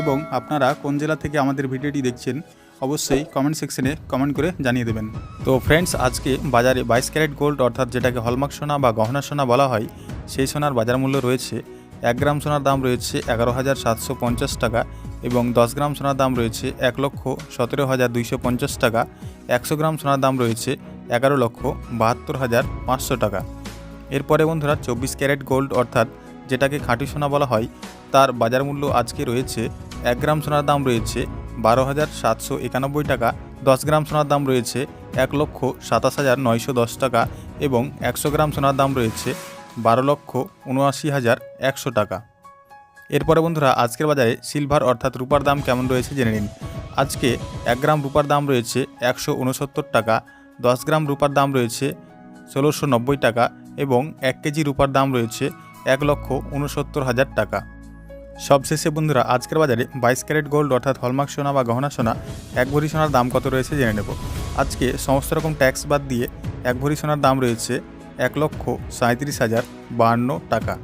এবং আপনারা কোন জেলা থেকে আমাদের ভিডিওটি দেখছেন, অবশ্যই কমেন্ট সেকশনে কমেন্ট করে জানিয়ে দেবেন। তো ফ্রেন্ডস আজকে বাজারে বাইশ ক্যারেট গোল্ড অর্থাৎ যেটাকে হলমার্ক সোনা বা গহনা সোনা বলা হয়, সেই সোনার বাজার মূল্য রয়েছে এক গ্রাম সোনার দাম রয়েছে এগারো হাজার সাতশো পঞ্চাশ টাকা এবং দশ গ্রাম সোনার দাম রয়েছে এক লক্ষ সতেরো হাজার দুইশো পঞ্চাশ টাকা, একশো গ্রাম সোনার দাম রয়েছে এগারো লক্ষ বাহাত্তর হাজার পাঁচশো টাকা। এরপরে বন্ধুরা, চব্বিশ ক্যারেট গোল্ড অর্থাৎ যেটাকে খাঁটি সোনা বলা হয়, তার বাজার মূল্য আজকে রয়েছে এক গ্রাম সোনার দাম রয়েছে বারো হাজার সাতশো একানব্বই টাকা, দশ গ্রাম সোনার দাম রয়েছে এক লক্ষ সাতাশ হাজার নয়শো দশ টাকা এবং একশো গ্রাম সোনার দাম রয়েছে বারো লক্ষ উনআশি হাজার একশো টাকা। এরপরে বন্ধুরা, আজকের বাজারে সিলভার অর্থাৎ রূপার দাম কেমন রয়েছে জেনে নিন। আজকে এক গ্রাম রূপার দাম রয়েছে একশো উনসত্তর টাকা, দশ গ্রাম রূপার দাম রয়েছে ষোলোশো নব্বই টাকা এবং এক কেজি রূপার দাম রয়েছে এক লক্ষ উনসত্তর হাজার টাকা। সবশেষে বন্ধুরা, আজকের বাজারে বাইশ ক্যারেট গোল্ড অর্থাৎ হলমার্ক সোনা বা গহনা সোনা, এক ভরি সোনার দাম কত রয়েছে জেনে নেব। আজকে সমস্ত রকম ট্যাক্স বাদ দিয়ে এক ভরি সোনার দাম রয়েছে এক লক্ষ সাঁত্রিশ হাজার বাহান্ন টাকা।